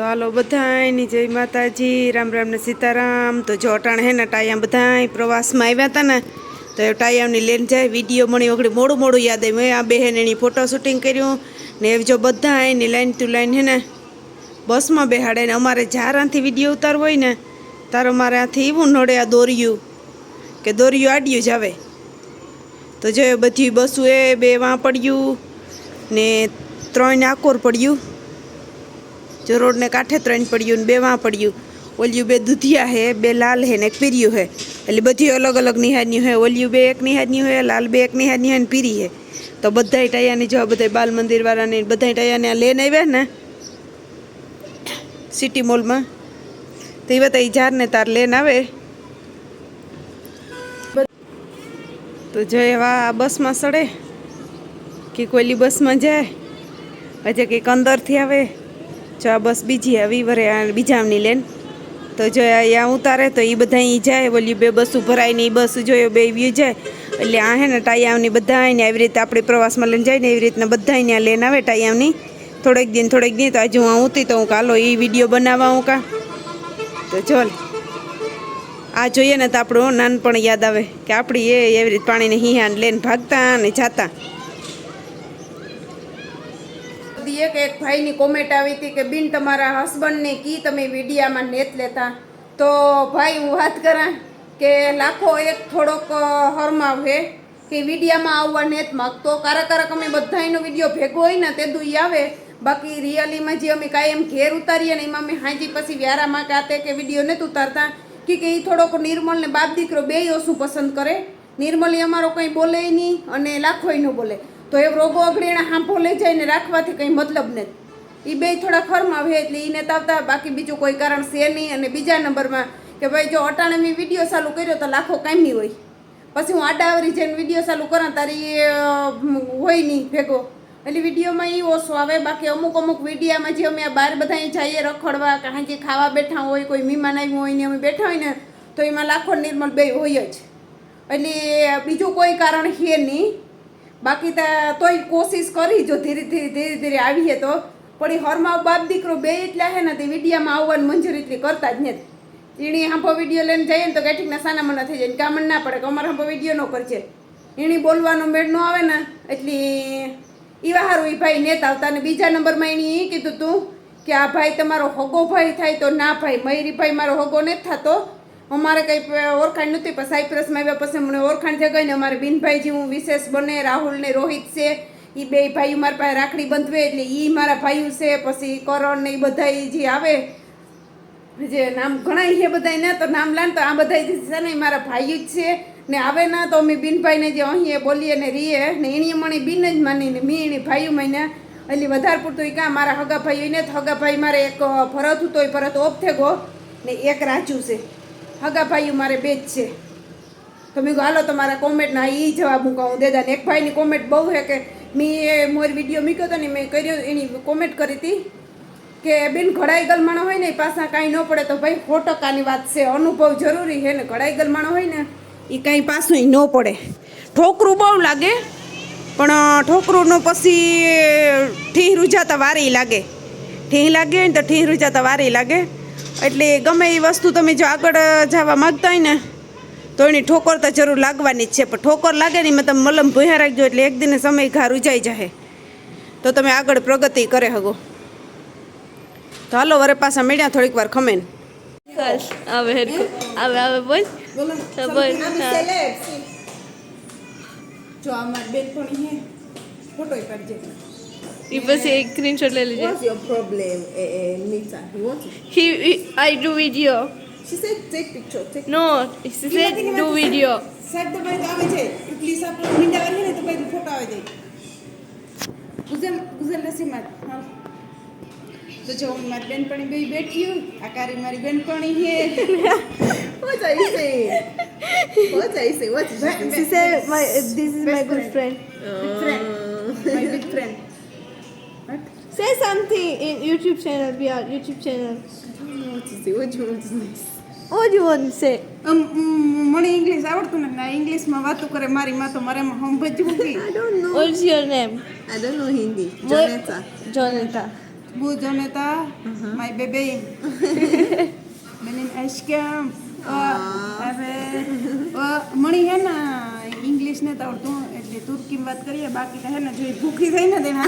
તો હાલો બધાની જય માતાજી, રામ રામ ને સીતારામ. તો જો અટાણે હે ને ટાયા બધાય પ્રવાસમાં આવ્યા હતા ને, તો એ ટાયાની લઈને જાય, વીડિયો મળી વખતે મોડું મોડું યાદ આવ્યું. મેં આ બહેન એની ફોટો શૂટિંગ કર્યું. ને એ જો બધા એની લાઈન ટુ લાઈન હે ને, બસમાં બેહાડે ને અમારે જારાથી વીડિયો ઉતારવો હોય ને, તારો મારે આથી એવું નડે આ દોર્યું, કે દોર્યું આડ્યું જ આવે. તો જો બધી બસું એ બે વાં પડ્યું ને ત્રણ આકોર પડ્યું. જો રોડને કાંઠે ત્રણ પડ્યું ને બે વાં પડ્યું. ઓલિયું બે દૂધિયા હે, બે લાલ હે ને એક પીર્યું હે. એટલે બધી અલગ અલગ નિહાળની હોય. ઓલિયું બે એક નિહાળની હોય, લાલ બે એક નિહાળની હોય ને પીરી હે. તો બધાય ટાયાની જો બધા બાલ મંદિરવાળાને બધાય આ લઈને આવ્યા ને સિટી મોલમાં, તો એ બધા જારને તાર લઈને આવે. તો જો એવા બસમાં સડે, કે કોઈલી બસમાં જાય, હજે કંઈક અંદરથી આવે. જો આ બસ બીજી આવી, વરે બીજામની લેન. તો જો અહીંયા ઉતારે, તો એ બધા અહીં જાય. ઓલી બે બસો ભરાય ને એ બસ જોયો, બે વ્યૂ જાય. એટલે આ હે ને ટાયામની બધા ને આવી રીતે આપણે પ્રવાસમાં લઈને જાય ને એવી રીતના બધા ત્યાં લઈને આવે ટાયામની. થોડેક દિન થોડેક દિન, તો આજે હું આવતી તો હું કાલો એ વીડિયો બનાવવા હું કા. તો ચોલ આ જોઈએ ને તો આપણું નાનપણ યાદ આવે કે આપણી એ એવી રીતે પાણીને હિહાન લઈને ભાગતા અને જાતા. એક એક ભાઈની કોમેન્ટ આવી હતી કે, બિન, તમારા હસબન્ડને કી તમે મીડિયામાં નેત લેતા? તો ભાઈ, હું વાત કરા કે લાખો એક થોડોક હરમાવ હે કે મીડિયામાં આવવા નેત માગતો. કારક કારક અમે બધાયનો વીડિયો ભેગો હોય ને તે દુઈ આવે. બાકી રિયલીમાં જે અમે કાયમ ઘેર ઉતારીએ ને એમાં અમે હાજી પછી વ્યારામાં કાતે કે વીડિયો નથી ઉતારતા. કે કે એ થોડોક નિર્મલ ને બાપ દીકરો બે ઓછું પસંદ કરે. નિર્મલી અમારો કંઈ બોલે નહીં અને લાખોય ન બોલે. તો એ રોગો અગડીને હાંફો લઈ જાય ને રાખવાથી કંઈ મતલબ નથી. એ બે થોડા ખરમાં હોય એટલે એને તાવતા બાકી બીજું કોઈ કારણ છે નહીં. અને બીજા નંબરમાં કે ભાઈ જો અટાણે મેં વીડિયો ચાલુ કર્યો તો લાખો કાંઈ હોય. પછી હું આડાવરી જઈને વીડિયો ચાલુ કરા તારી હોય નહીં ભેગો. એટલે વિડીયોમાં એ ઓછો આવે. બાકી અમુક અમુક વિડીયામાં જે અમે બહાર બધા જઈએ રખડવા કે હાંજે ખાવા બેઠા હોય, કોઈ મહેમાન આવ્યું હોય ને અમે બેઠા હોય ને, તો એમાં લાખો નિર્મળ બે હોય જ. એટલે બીજું કોઈ કારણ છે નહીં. બાકી તોય કોશિશ કરી જો ધીરે ધીરે ધીરે ધીરે આવીએ તો. પણ એ હરમાં બાપ દીકરો બે એટલા હે ને તે વિડીયામાં આવવાની મંજૂરી એટલી કરતા જ નથી. એણી હાંભો વીડિયો લઈને જઈએ ને તો કેઠીકના સાના મના થઈ જાય કામણ ના પડે કે અમારે હાંભો વીડિયો ન કરજે. એણી બોલવાનો મેળ ન આવે ને એટલી એવા હારું એ ભાઈ નેતા આવતા ને બીજા નંબરમાં એણે એ કીધું તું કે આ ભાઈ તમારો હગો ભાઈ થાય તો ના ભાઈ મયુરીભાઈ મારો હગો નથી થતો. અમારે કંઈ ઓળખાણ નથી પણ સાયપ્રસમાં આવ્યા પછી મને ઓળખાણ થઈ ગઈ ને અમારે બિનભાઈજી જેવું વિશેષ બને, રાહુલ ને રોહિત છે એ બે ભાઈઓ મારા પાસે રાખડી બંધવે એટલે એ મારા ભાઈઓ છે, પછી કરણ ને એ બધા જે આવે, જે નામ ઘણા છે બધા ને, તો નામ લાન તો આ બધા છે ને મારા ભાઈ જ છે. ને આવે ના તો અમે બિનભાઈને જે અહીં બોલીએ ને રીએ, ને એણીએ મને બિન જ માનીને, મેં એની ભાઈઓ મહિને એટલે વધારે પૂરતું એ કાં મારા હગા ભાઈઓ ને તો હગા ભાઈ મારે એક ભરત હતો એ ફરત ઓફ ગો ને એક રાજુ છે. હગા ભાઈઓ મારે બે જ છે. તો મેં હાલો, તમારા કોમેન્ટના એ જવાબ હું કહું. દેદા ને એક ભાઈની કોમેન્ટ બહુ છે કે મેં એ મોર વીડિયો મૂક્યો હતો ને મેં કર્યો, એની કોમેન્ટ કરી હતી કે બેન ઘડાઈ ગલમાણો હોય ને એ પાસા કાંઈ ન પડે તો ભાઈ સો ટકાની વાત છે. અનુભવ જરૂરી છે ને ઘડાઈ ગલમાણો હોય ને એ કાંઈ પાસું ન પડે. ઠોકરું બહુ લાગે, પણ ઠોકરુંનો પછી ઠીહ રૂજાતા વારી લાગે. ઠીહ લાગે ને તો ઠીહ રૂજાતા વારી લાગે. એટલે ગમે એ વસ્તુ તમે જો આગળ જવા માગતા હોય ને તો એની ઠોકર તો જરૂર લાગવાની જ છે. પણ ઠોકર લાગે ને એમાં તમે મલમ ભૂયા રાખજો એટલે એક દિને સમય ઘા રૂજાઈ જાય તો તમે આગળ પ્રગતિ કરે હગો. તો હાલો વરે પાછા મળ્યા થોડીક વાર ખમેન આવે આવે આવે બોલ. બોલ જો અમાર બેન પણ હે ફોટો કાઢજે એ પછી એક સ્ક્રીનશોટ લઈ લેજે What's your problem, uh, Nita? You want to? he, he I do video She said take picture. Take no he said do video સાહેબ તો ભાઈ આવે છે પ્લીઝ આપણે મીંડા વાળી ને તો ભાઈ ફોટો આવે છે ગુજર ગુજર નસીમાં હા તો જો હું મારી બેનપણી બે બેઠી હું આ કારી મારી બેનપણી હે what are you saying what are you saying what is that? she said my this is my good friend Big friend Say something in YouTube channel we are YouTube channel I don't know what to say what do you want to say what do you want to say અમ, ઉમ, મને English આવડતું નથી ને ઇંગ્લિશમાં વાતો કરે મારી માં તો મારે સમજવું કે I don't know what's your name I don't know Hindi What- Jonathan Bu Joneta, my baby. Benim aşkım. O, હવે ઓ, મણી હે ને ઇંગ્લિશ ને તો આવડતું એટલે તુર્કીમાં વાત કરીએ બાકી તો હે ને જો ઈ ભૂખી થઈ ને તેને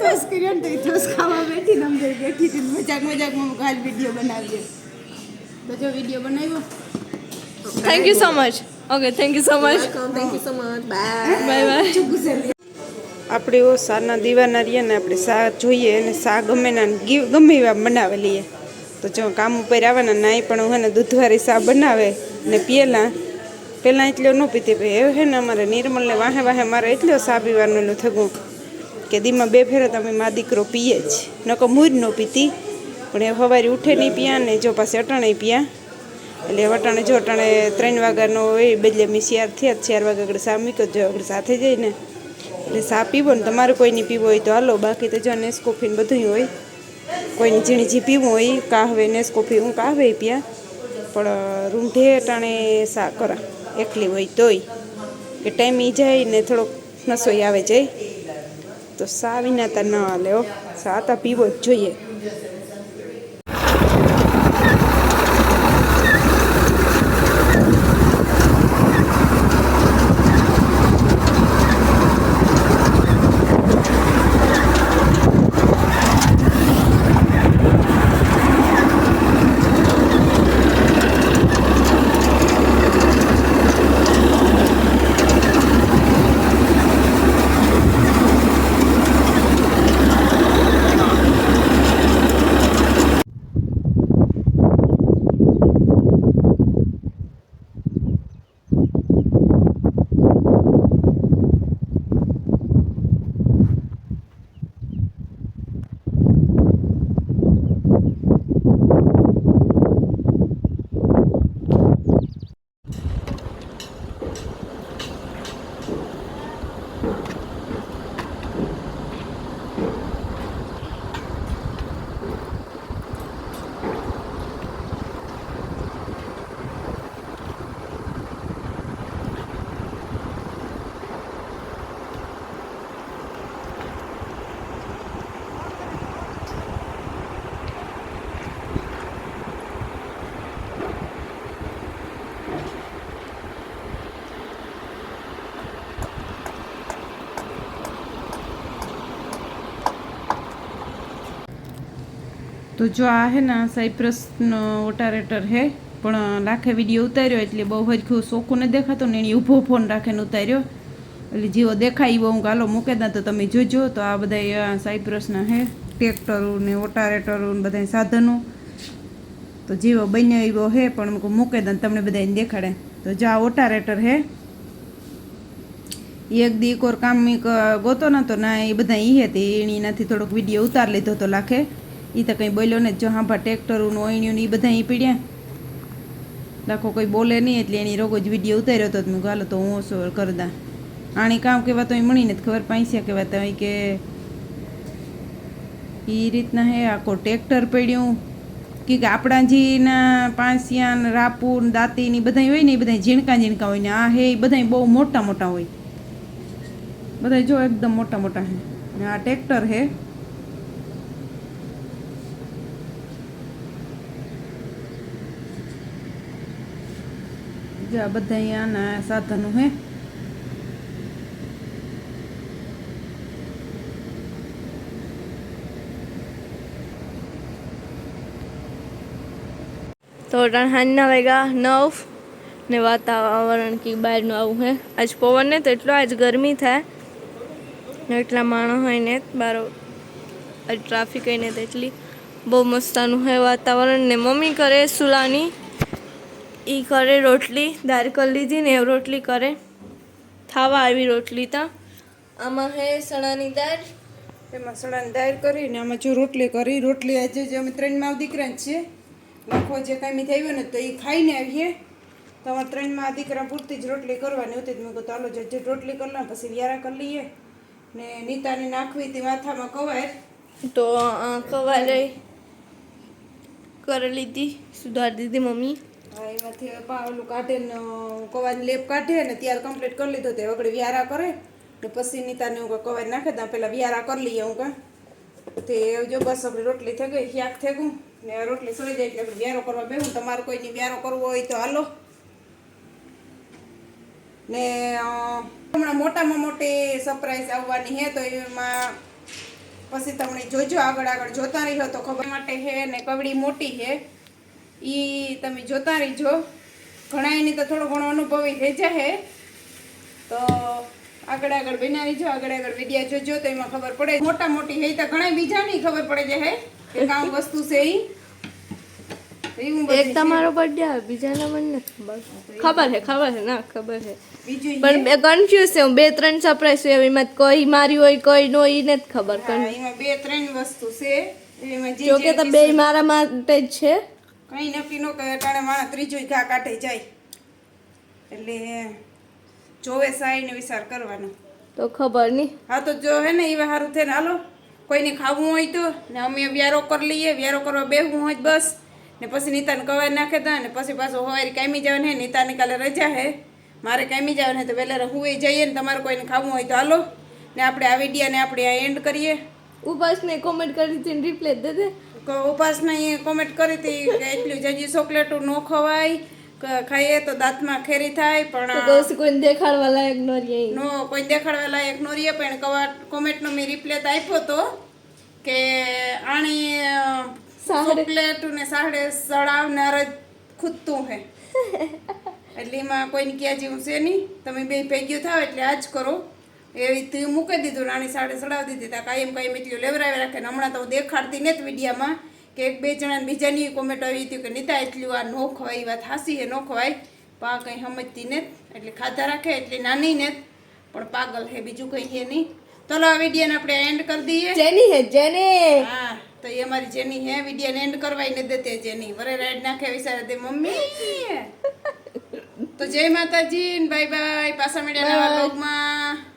તોસ કર્યો ને તો તોસ ખાવા બેઠી ને આમ બેઠી હતી મજાક મજાકમાં કાલ વીડિયો બનાવજે તો જો વીડિયો બનાવ્યો? Thank you so much okay thank you so much thank you so much bye bye bye આપણે એવો સારના દીવાના રહીએ ને આપણે સા જોઈએ અને સા ગમે ના ગમે એવા બનાવી લઈએ. તો જો કામ ઉપર આવવાના નાય પણ હું ને દૂધવાળી સા બનાવે ને પીએલા પહેલાં એટલો ન પીતી. હવે હે ને અમારે નિર્મલને વાહે વાહે મારે એટલો સા પીવાનું થગું. થયું કે દીમાં બે ફેરો તમે મા દીકરો પીએ જ. નકો મૂજ ન પીતી. પણ એ સવારે ઉઠે નહીં પીયા ને જો પાસે અટાણે પીયા. એટલે વટાણે જો અટાણે ત્રણ વાગ્યાનો હોય બદલે મેં શિયાર થયા ચાર વાગ્યા આગળ સામી જ આગળ સાથે જઈને. એટલે સા પીવો ને તમારે કોઈની પીવો હોય તો હાલો, બાકી તો જો નેસ કોફી ને બધું હોય. કોઈની ઝીણી જી પીવું હોય, કાહવે નેસ કોફી હું કાહવે પીયા. પણ રૂંઢે અટાણે સા, કરા, એકલી હોય તોય. કે ટાઈમ ઈ જાય ને થોડોક નસોઈ આવે જાય. તો સા વિના તા ન હાલે હો. સા તા પીવો જ જોઈએ. તો જો આ હે ને સાયપ્રસનો ઓટારેટર હે, પણ લાખે વીડિયો ઉતાર્યો એટલે બહુ હરખું સોખું ન દેખાતો ને એને ઊભો ફોન રાખીને ઉતાર્યો. એટલે જેવો દેખાય એવો હું ગાલો મૂકે દા તો તમે જોજો. તો આ બધા સાયપ્રસના હે, ટ્રેક્ટરો ને ઓટારેટરો ને બધા સાધનો. તો જેવો બન્યો એવો હે, પણ મૂકે દે તમને બધાને દેખાડે. તો જો આ ઓટારેટર હે, એક દી કામ ગોતો નતો ના એ બધા ઈ હતી એની એનાથી થોડોક વીડિયો ઉતાર લીધો તો લાખે. ઈ તો કંઈ બોલ્યો ને જો હાંભા ટ્રેક્ટરું ઓઈણ્યું ને એ બધા અહીં પીડ્યા. લખો કોઈ બોલે નહીં, એટલે એની રોગો જ વીડિયો ઉતાર્યો હતો મેં ગાલો તો હું ઓછો કરદા આણી કામ કહેવા તો એ મળીને ખબર પાંસ્યા કેવા તો કે એ રીતના હે, આખો ટ્રેક્ટર પડ્યું. કે આપણા જીના પાંસિયા ને રાપુ દાંતી ને ઈ બધાય હોય ને એ બધા ઝીણકા ઝીણકા હોય ને આ હે એ બધા બહુ મોટા મોટા હોય. બધા જો એકદમ મોટા મોટા હે. આ ટ્રેક્ટર હે જો આ બધા અહીંયાના સાધનો હે. તો સાંજના વાગ્યા નવ ને વાતાવરણ કે બહારનું આવું હે. આજ પવન ને તો એટલો આજ ગરમી થાય. એટલા માણસ હોય ને બારો, આજ ટ્રાફિક હોય ને તો એટલી બહુ મસ્તાનું હે વાતાવરણ. ને મમ્મી કરે સુલાની. એ કરે રોટલી દાળ કરી લીધી ને એ રોટલી કરે. થાવા આવી રોટલી તા. આમાં હે સણાની દાળ. એમાં સણાની દાળ કરી ને આમાં જો રોટલી કરી રોટલી આજે જે અમે ત્રણ માવ દીકરા છીએ લાખો જે કાંઈ થયું ને તો એ ખાઈને આવીએ. તો અમારે ત્રણમાં દીકરા પૂરતી જ રોટલી કરવાની હતી મેં કહું ચાલો જે રોટલી કરી પછી વ્યારા કરી લઈએ. ને નીતાને નાખવી હતી માથામાં કવાય તો આ કવાલે કરી લીધી સુધારી દીધી મમ્મી. એમાંથી પા ઓલું કાઢે ને કવાની લેપ કાઢે ને ત્યારે કમ્પ્લીટ કરી લીધો તે વગડે વ્યારા કરે. ને પછી નીતાને હું કવાર નાખે દઉં પેલા વ્યારા કરી લઈએ હું કાં તે જો બસ આપણે રોટલી થઈ ગઈ, શાક થઈ ગયું, ને રોટલી સળી જાય એટલે વ્યારો કરવા બેહું. તમારે કોઈની વ્યારો કરવો હોય તો હાલો. ને હમણાં મોટામાં મોટી સરપ્રાઈઝ આવવાની હે, તો એમાં પછી તમને જોજો આગળ આગળ જોતા રહ્યો તો ખબર. માટે હે ને કવડી મોટી હે. ઈ તમે જોતા રહીજો. ઘણા એની તો થોડો ઘણો અનુભવી થઈ જાય તો આગળ આગળ બનાવી જો આગળ આગળ વિડિયા જોજો તો એમાં ખબર પડે. મોટા મોટી હે તો ઘણા બીજા નહીં ખબર પડે છે હે કે કામ વસ્તુ છે એ એક તમારો બર્થડે આવે બીજાનો મને નથી. ખબર છે ખબર છે ના ખબર છે પણ બે કન્ફ્યુઝ છે હું બે ત્રણ સરપ્રાઈઝ છે એમાં કોઈ મારી હોય કોઈ નો ઈ નથી ખબર. એમાં બે ત્રણ વસ્તુ છે. એમાં જે જો જે કે તો બે મારા માટે જ છે. કઈ નક્કી ન કરે અટાણે માણસ ત્રીજો ઘા કાઢે જાય. એટલે જોવે સાઈ ને વિચાર કરવાનો. તો ખબર નહીં હા તો જો હે ને એવા સારું થઈને હાલો. કોઈને ખાવું હોય તો ને અમે વ્યારો કરી લઈએ વ્યારો કરવા બેહવું હોય બસ. ને પછી નીતાને કવાર નાખે તા ને પછી પાછું હવારી કામી જવાનું હે નીતાની કાલે રજા હે. મારે કામી જવાનું હે તો વહેલા હુંય જઈએ ને તમારે કોઈને ખાવું હોય તો હાલો. ને આપણે આ વિડીયાને આપણે આ એન્ડ કરીએ. ઉપાસને કોમેન્ટ કરી રિપ્લે દે દે ક- ઉપાસના એ કોમેન્ટ કરી હતી કે એટલું જજી ચોકલેટો ન ખવાય ખાઈએ તો દાંતમાં ખેરી થાય પણ કોઈ દેખાડવા લાયક ન રહીએ નો કોઈ દેખાડવા લાયક નો રહીએ પણ કવા કોમેન્ટનો મેં રિપ્લે આપ્યો તો કે આણી ચોકલેટ ને સાડે સડાવનાર જ ખૂદતું હે. એટલે એમાં કોઈને ક્યાં જેવું છે નહીં તમે બે ભેગ્યું થાવ એટલે આ જ કરો. એવી તું મૂકી દીધું નાની સાડે સડાવી દીધી. તા કાયમ કાયમ એટલું લેવરાવી રાખે ને હમણાં તો હું દેખાડતી નથી વિડીયામાં કે એક બે જણાને બીજાની કોમેન્ટ આવી હતી કે નીતા એટલું આ નો ખવાય એ વાત હાસી હે નો ખવાય. પા કંઈ સમજતી ને એટલે ખાધા રાખે એટલે નાની ને પણ પાગલ હે બીજું કંઈ હે નહીં. ચલો આ વિડીયોને આપણે એન્ડ કરી દઈએ. જેની હે જેની. હા તો એ અમારી જેની હે વિડીયોને એન્ડ કરવાય ને દેતે જેની. વરે રાઈડ નાખે વિચારે તે મમ્મી. તો જય માતાજી બાય બાય પાછા મળ્યા નવા બ્લોગમાં